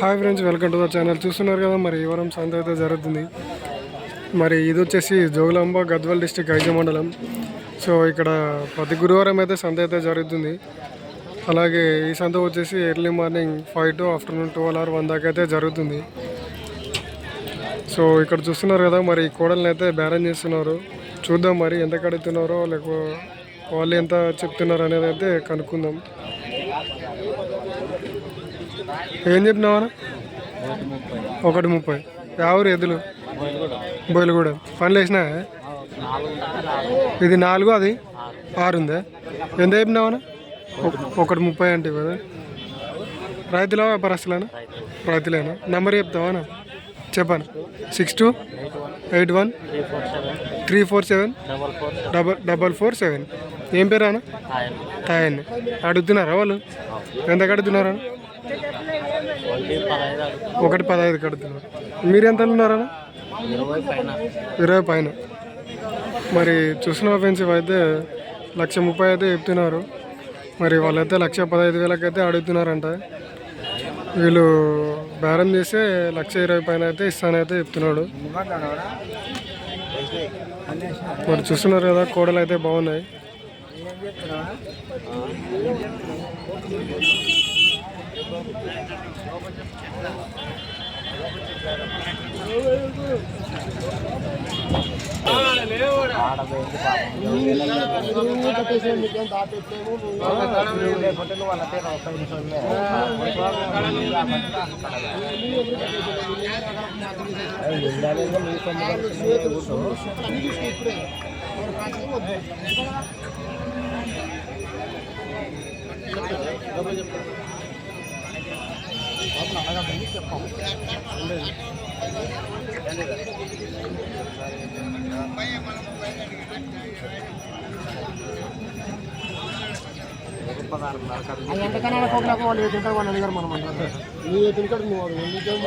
Hi friends welcome to the channel. చూస్తున్నారు కదా మరి ఈ వారం సంత అయితే జరుగుతుంది. మరి ఇది వచ్చేసి జోగులాంబ గద్వాల్ డిస్టిక్ ఐజ మండలం. సో ఇక్కడ ప్రతి గురువారం అయితే సంత అయితే జరుగుతుంది. అలాగే ఈ సంత వచ్చేసి early morning five to afternoon twelve or one దాకా అయితే జరుగుతుంది. సో ఇక్కడ చూస్తున్నారు కదా మరి ఈ కోడల్ని అయితే బేరం చేస్తున్నారు. చూద్దాం మరి ఎంత కడుగుతున్నారో లేకపోతే వాళ్ళు ఎంత చెప్తున్నారు అనేది అయితే కనుక్కుందాం. ఏం చెప్పినావా ఒకటి ముప్పై. ఎవరు ఎద్దులు బొయ్యలు కూడా పనులు వేసినా ఇది నాలుగు అది? ఆరు ఉందా? ఎంత చెప్పినావా ఒకటి ముప్పై అంటే కదా. రైతులా వ్యాపారస్తులేనా రైతులేనా? నెంబర్ చెప్తావా చెప్పాను. Six two eight one three four seven double double four seven. ఏం పేరు అన్న? తాయన్ని అడుగుతున్నారా వాళ్ళు? ఎంత కడుతున్నారా ఒకటి పదహైదు కడుతున్నారు. మీరు ఎంత ఉన్నారన్న ఇరవై పైన. మరి చూసిన ఆఫెన్సివ్ అయితే లక్ష ముప్పై అయితే చెప్తున్నారు. మరి వాళ్ళైతే లక్ష పదహైదు వేలకైతే అడుగుతున్నారంట. వీళ్ళు బేరం చేస్తే లక్ష ఇరవై పైన అయితే ఇస్తానైతే చెప్తున్నాడు. మరి చూస్తున్నారు కదా కోడలు అయితే బాగున్నాయి. Gracias. ఎంతకన్నా పోకలకు వాళ్ళు ఏ తింటారు వాళ్ళు అడిగారు మనం నీ ఏ తింటాడు నువ్వు అది నీకేం